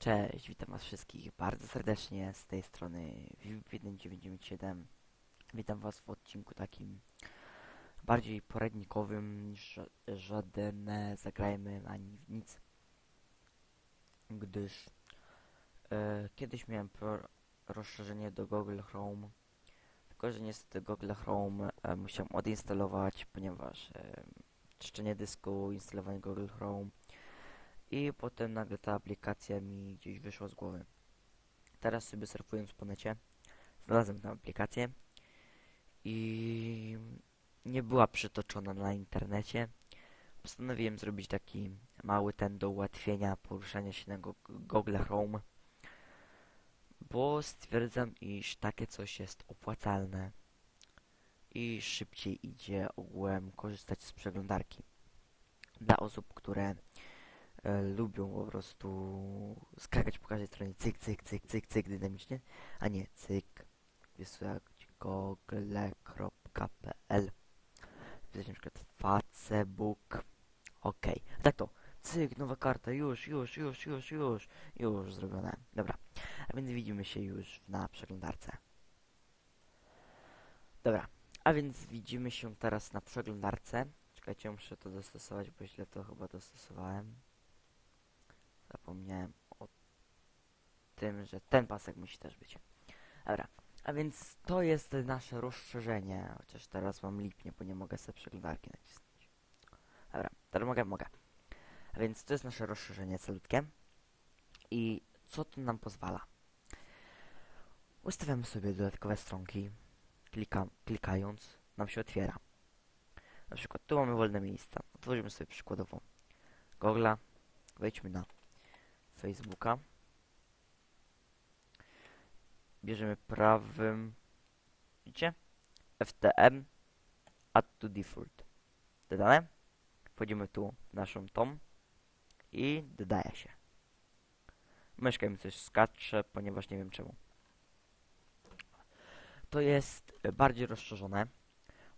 Cześć, witam was wszystkich bardzo serdecznie z tej strony VIP1997. Witam was w odcinku takim bardziej poradnikowym niż ża- żaden e, zagrajmy ani nic. Gdyż e, kiedyś miałem rozszerzenie do Google Chrome, tylko że niestety Google Chrome e, musiałem odinstalować, ponieważ e, czyszczenie dysku, instalowanie Google Chrome i potem nagle ta aplikacja mi gdzieś wyszła z głowy. Teraz sobie surfując po necie, znalazłem tę aplikację i nie była przytoczona na internecie. Postanowiłem zrobić taki mały ten do ułatwienia poruszania się na Go- Google Chrome, bo stwierdzam, iż takie coś jest opłacalne i szybciej idzie ogółem korzystać z przeglądarki. Dla osób, które e, lubią po prostu skakać po każdej stronie. Cyk, cyk, cyk, cyk, cyk dynamicznie, a nie cyk, wysłać google.pl Wpisać na przykład Facebook, ok, tak to, cyk, nowa karta, już, już, już, już, już, już zrobione, dobra, a więc widzimy się już na przeglądarce. Dobra, a więc widzimy się teraz na przeglądarce. Czekajcie, muszę to dostosować, bo źle to chyba dostosowałem. Zapomniałem o tym, że ten pasek musi też być. Dobra, a więc to jest nasze rozszerzenie. Chociaż teraz mam lipnie, bo nie mogę sobie przeglądarki nacisnąć. Dobra, teraz mogę, mogę. A więc to jest nasze rozszerzenie calutkie. I co to nam pozwala? Ustawiamy sobie dodatkowe stronki. Klika, klikając nam się otwiera. Na przykład tu mamy wolne miejsca. Otworzymy sobie przykładowo Google'a. Wejdźmy na Facebooka. Bierzemy prawym, widzicie? FTM add to default. Dodane. Wchodzimy tu w naszą tom i dodaje się. Myszka mi coś skacze, ponieważ nie wiem czemu. To jest e, bardziej rozszerzone,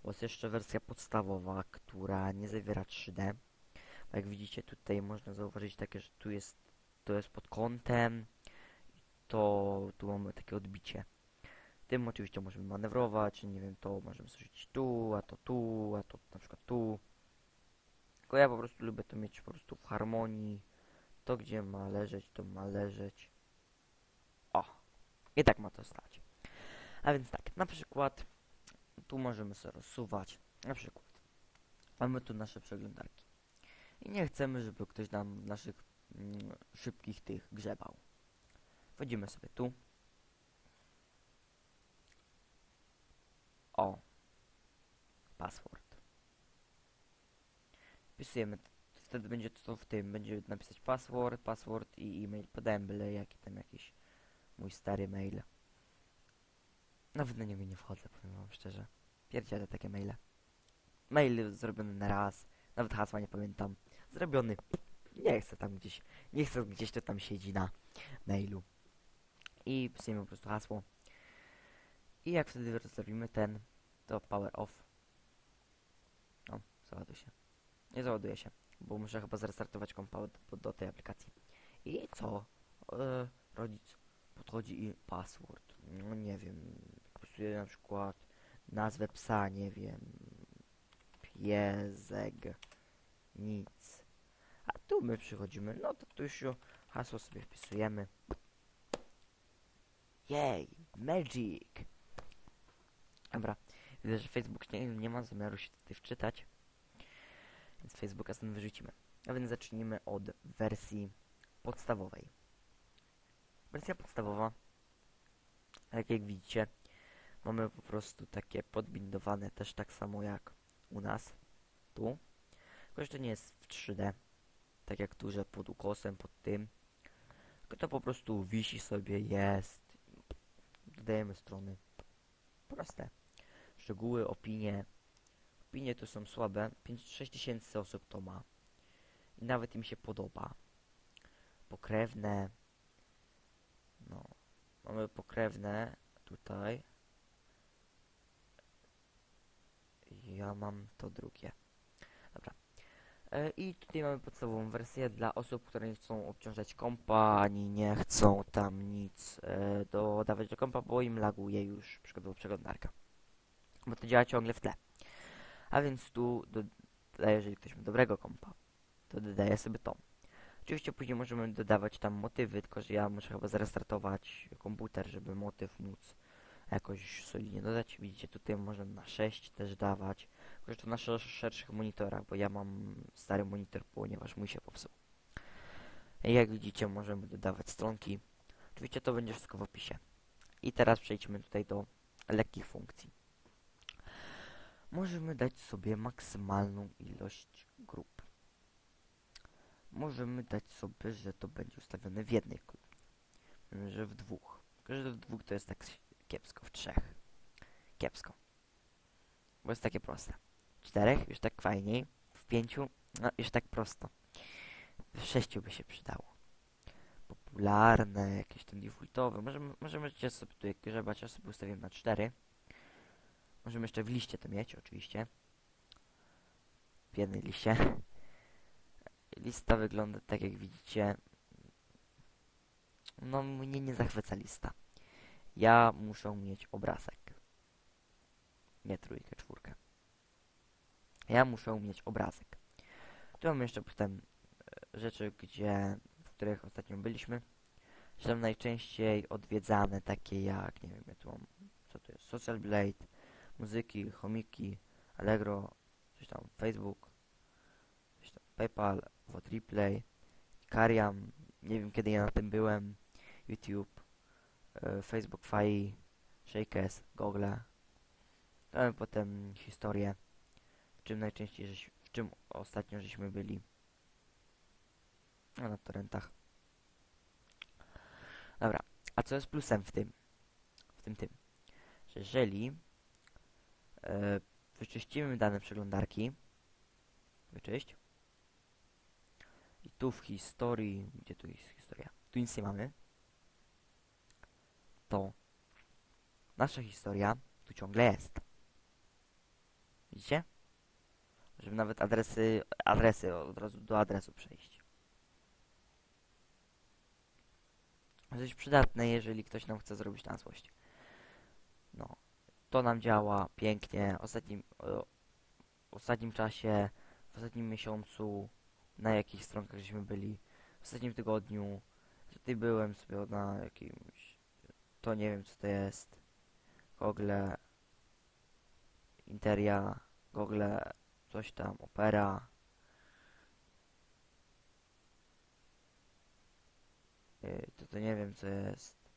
bo jest jeszcze wersja podstawowa, która nie zawiera 3D. Jak widzicie tutaj można zauważyć takie, że tu jest, to jest pod kątem, to tu mamy takie odbicie. Tym oczywiście możemy manewrować, nie wiem, to możemy zrzucić tu, a to tu, a to na przykład tu. Tylko ja po prostu lubię to mieć po prostu w harmonii. To gdzie ma leżeć, to ma leżeć. O! I tak ma to stać. A więc tak, na przykład tu możemy sobie rozsuwać. Na przykład mamy tu nasze przeglądarki. I nie chcemy, żeby ktoś nam naszych szybkich tych grzebał. Wchodzimy sobie tu. O. Password. Wpisujemy. Wtedy będzie to w tym. Będzie napisać password, password i e-mail. Podałem byle jaki tam jakiś mój stary mail. Nawet na niego nie wchodzę, powiem wam szczerze. Pierdzielę takie maile. Mail zrobiony na raz. Nawet hasła nie pamiętam. Zrobiony. Nie chcę tam gdzieś. Nie chcę gdzieś to tam siedzi na mailu. I wpisujemy po prostu hasło. I jak wtedy zrobimy ten, to power off. O, załaduje się. Nie załaduje się, bo muszę chyba zrestartować kompa do, do tej aplikacji. I co? E, rodzic podchodzi i password. No nie wiem. Wpisuję na przykład nazwę psa, nie wiem. Piezek. Nic. A tu my przychodzimy. No to tu już hasło sobie wpisujemy. Jej, magic! Dobra, widzę, że Facebook nie, nie ma zamiaru się tutaj wczytać, więc Facebooka stąd wyrzucimy. A więc zacznijmy od wersji podstawowej. Wersja podstawowa, tak jak widzicie, mamy po prostu takie podbindowane też tak samo jak u nas, tu. Tylko, że to nie jest w 3D, tak jak tu, że pod ukosem, pod tym. Tylko to po prostu wisi sobie, jest. Dodajemy strony. Proste. Szczegóły, opinie. Opinie to są słabe. 5-6 tysięcy osób to ma. I nawet im się podoba. Pokrewne. No. Mamy pokrewne tutaj. Ja mam to drugie. E, I tutaj mamy podstawową wersję dla osób, które nie chcą obciążać kompa, ani nie chcą tam nic e, dodawać do kompa, bo im laguje już przykładowo przeglądarka. Bo to działa ciągle w tle. A więc tu, dodaję, jeżeli ktoś ma dobrego kompa, to dodaję sobie to. Oczywiście później możemy dodawać tam motywy, tylko że ja muszę chyba zrestartować komputer, żeby motyw móc jakoś solidnie dodać. Widzicie, tutaj możemy na 6 też dawać. Tylko, że to na sz- szerszych monitorach, bo ja mam stary monitor, ponieważ mój się popsuł. Jak widzicie, możemy dodawać stronki. Oczywiście to będzie wszystko w opisie. I teraz przejdźmy tutaj do lekkich funkcji. Możemy dać sobie maksymalną ilość grup. Możemy dać sobie, że to będzie ustawione w jednej grupie. Że w dwóch. Tylko, że w dwóch to jest tak kiepsko, w trzech. Kiepsko. Bo jest takie proste. Czterech już tak fajniej. W pięciu no już tak prosto. W sześciu by się przydało. Popularne, jakieś tam defaultowe. Możemy, możemy sobie tu grzebać, ja sobie ustawiłem na cztery. Możemy jeszcze w liście to mieć, oczywiście. W jednej liście. Lista wygląda tak jak widzicie. No mnie nie zachwyca lista. Ja muszę mieć obrazek. Nie trójkę. Ja muszę mieć obrazek. Tu mam jeszcze potem e, rzeczy, gdzie, w których ostatnio byliśmy. Tam najczęściej odwiedzane takie jak, nie wiem, ja tu mam, co to jest, Social Blade, muzyki, chomiki, Allegro, coś tam, Facebook, coś tam, PayPal, Vot Replay, Kariam, nie wiem kiedy ja na tym byłem, YouTube, e, Facebook Fai, Shakes, Google. Mamy potem historię, w czym najczęściej, żeś, w czym ostatnio żeśmy byli. A na torrentach. Dobra, a co jest plusem w tym? W tym tym, że jeżeli e, wyczyścimy dane przeglądarki, wyczyść, i tu w historii, gdzie tu jest historia, tu nic nie mamy, to nasza historia tu ciągle jest. Widzicie? Żeby nawet adresy, adresy od razu do adresu przejść. Coś przydatne, jeżeli ktoś nam chce zrobić na złość. No, to nam działa pięknie. Ostatnim, o, w ostatnim czasie, w ostatnim miesiącu, na jakich stronkach żeśmy byli, w ostatnim tygodniu. Tutaj byłem sobie na jakimś, to nie wiem co to jest, Google, Interia, Google, coś tam, Opera. Yy, to to nie wiem co jest.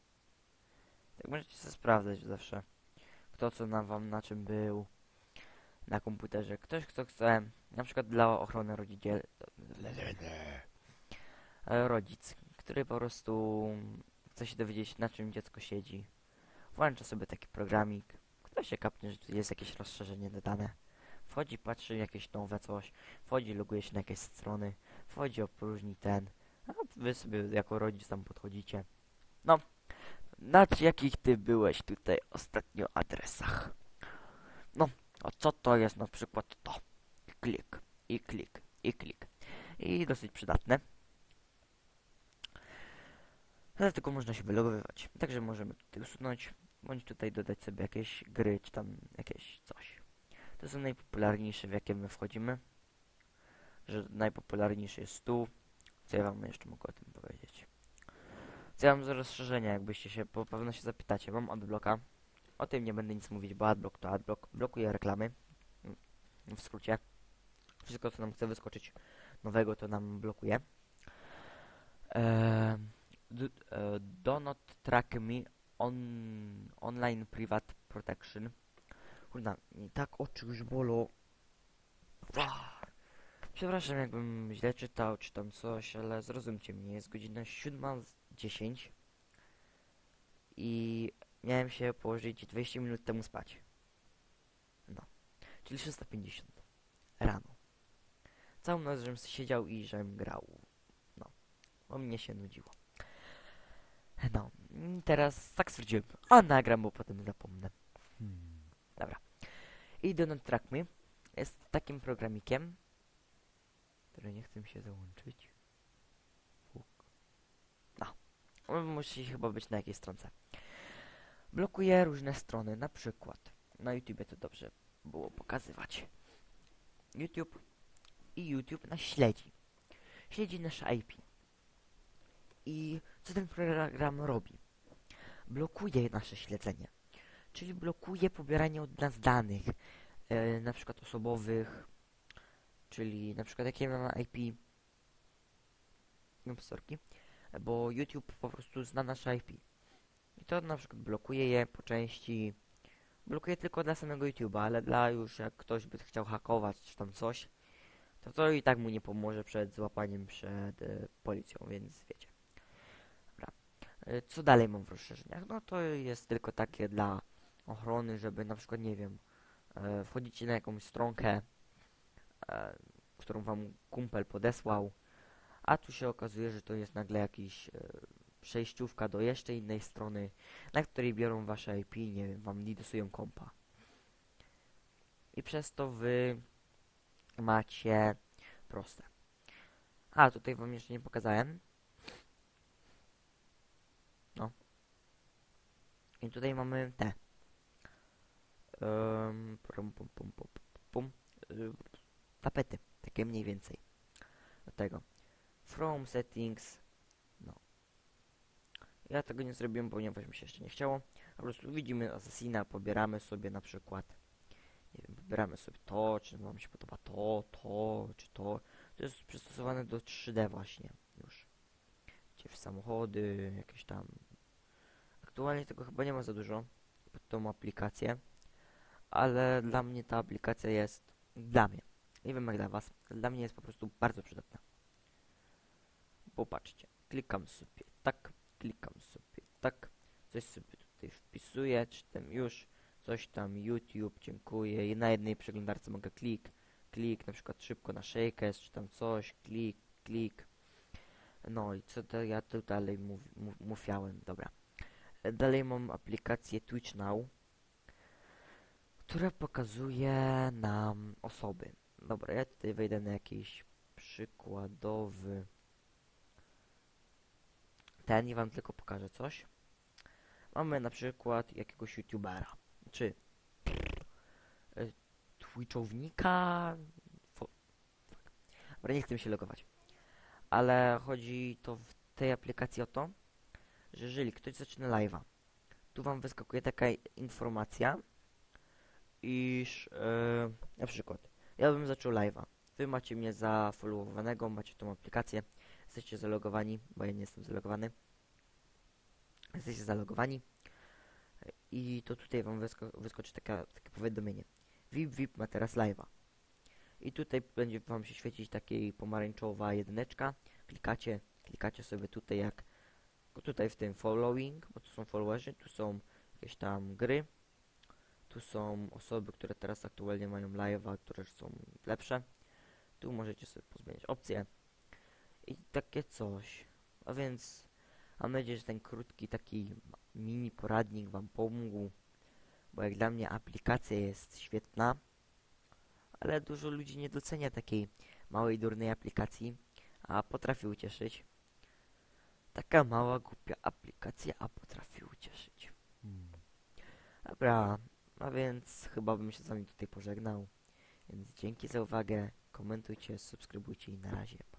Tak możecie sobie sprawdzać zawsze. Kto co na wam na czym był. Na komputerze. Ktoś kto chce. Na przykład dla ochrony rodziciel. Rodzic, który po prostu chce się dowiedzieć na czym dziecko siedzi. Włącza sobie taki programik. Ktoś się kapnie, że tu jest jakieś rozszerzenie dodane. Wchodzi, patrzy jakieś nowe coś. Wchodzi, loguje się na jakieś strony. Wchodzi, opróżni ten. A wy sobie jako rodzic tam podchodzicie. No. Na jakich ty byłeś tutaj ostatnio adresach? No, a co to jest na przykład to? Klik, i klik, i klik. I dosyć przydatne. Dlatego można się wylogowywać. Także możemy tutaj usunąć, bądź tutaj dodać sobie jakieś gry, czy tam jakieś coś. To są najpopularniejsze, w jakie my wchodzimy. Że najpopularniejszy jest tu. Co ja wam jeszcze mogę o tym powiedzieć? Co ja mam za rozszerzenia, jakbyście się, po pewno się zapytacie. Mam adblocka. O tym nie będę nic mówić, bo adblock to adblock. Blokuje reklamy. W skrócie. Wszystko, co nam chce wyskoczyć nowego, to nam blokuje. Eee, d- e, do not track me on online private protection. Kurna, mi tak oczy już bolą. Przepraszam, jakbym źle czytał, czy tam coś, ale zrozumcie mnie, jest godzina 7.10 i miałem się położyć 20 minut temu spać. No, czyli 350 rano. Całą noc, żebym siedział i żebym grał. No, bo mnie się nudziło. No, teraz tak stwierdziłem, a nagram, bo potem zapomnę. Hmm. Dobra. I do Not Track Me jest takim programikiem, które nie chcę mi się załączyć. Fuk. No. On musi chyba być na jakiejś stronce. Blokuje różne strony, na przykład na YouTubie to dobrze było pokazywać. YouTube i YouTube nas śledzi. Śledzi nasze IP. I co ten program robi? Blokuje nasze śledzenie. Czyli blokuje pobieranie od nas danych, e, na przykład osobowych, czyli na przykład jakie mamy IP, no sorki, bo YouTube po prostu zna nasze IP. I to na przykład blokuje je po części, blokuje tylko dla samego YouTube'a, ale dla już jak ktoś by chciał hakować czy tam coś, to to i tak mu nie pomoże przed złapaniem przed e, policją, więc wiecie. E, co dalej mam w rozszerzeniach? No to jest tylko takie dla ochrony, żeby na przykład, nie wiem, e, wchodzicie na jakąś stronkę, e, którą wam kumpel podesłał, a tu się okazuje, że to jest nagle jakiś e, przejściówka do jeszcze innej strony, na której biorą wasze IP, nie wiem, wam lidusują kompa. I przez to wy macie proste. A, tutaj wam jeszcze nie pokazałem. No. I tutaj mamy te. Um, pum, pum, pum, pum, pum, y, tapety, takie mniej więcej. Do tego. From settings. No. Ja tego nie zrobiłem, ponieważ mi się jeszcze nie chciało. Po prostu widzimy Assassina, pobieramy sobie na przykład. Nie wiem, wybieramy sobie to, czy wam się podoba to, to, czy to. To jest przystosowane do 3D właśnie już. Gdzie w samochody, jakieś tam. Aktualnie tego chyba nie ma za dużo pod tą aplikację. Ale dla mnie ta aplikacja jest. Dla mnie. Nie wiem jak dla was. Dla mnie jest po prostu bardzo przydatna. Popatrzcie. Klikam sobie tak, klikam sobie tak. Coś sobie tutaj wpisuję, czy tam już coś tam YouTube, dziękuję. I na jednej przeglądarce mogę klik, klik, na przykład szybko na Shakers, czy tam coś, klik, klik. No i co to ja tu dalej mów, mów, mówiałem, dobra. Dalej mam aplikację Twitch Now, która pokazuje nam osoby. Dobra, ja tutaj wejdę na jakiś przykładowy ten i wam tylko pokażę coś. Mamy na przykład jakiegoś youtubera, czy y, twitchownika. Dobra, nie chcę mi się logować. Ale chodzi to w tej aplikacji o to, że jeżeli ktoś zaczyna live'a, tu wam wyskakuje taka informacja, iż e, na przykład ja bym zaczął live'a. Wy macie mnie zafollowowanego, macie tą aplikację, jesteście zalogowani, bo ja nie jestem zalogowany. Jesteście zalogowani i to tutaj wam wysko wyskoczy taka, takie powiadomienie. VIP VIP ma teraz live'a. I tutaj będzie wam się świecić takiej pomarańczowa jedyneczka. Klikacie, klikacie sobie tutaj jak tutaj w tym following, bo tu są followerzy, tu są jakieś tam gry. Tu są osoby, które teraz aktualnie mają live'a, które są lepsze. Tu możecie sobie pozmieniać opcje. I takie coś. A więc mam nadzieję, że ten krótki taki mini poradnik wam pomógł. Bo jak dla mnie aplikacja jest świetna. Ale dużo ludzi nie docenia takiej małej, durnej aplikacji. A potrafi ucieszyć. Taka mała, głupia aplikacja, a potrafi ucieszyć. Hmm. Dobra, a więc chyba bym się z wami tutaj pożegnał. Więc dzięki za uwagę, komentujcie, subskrybujcie i na razie.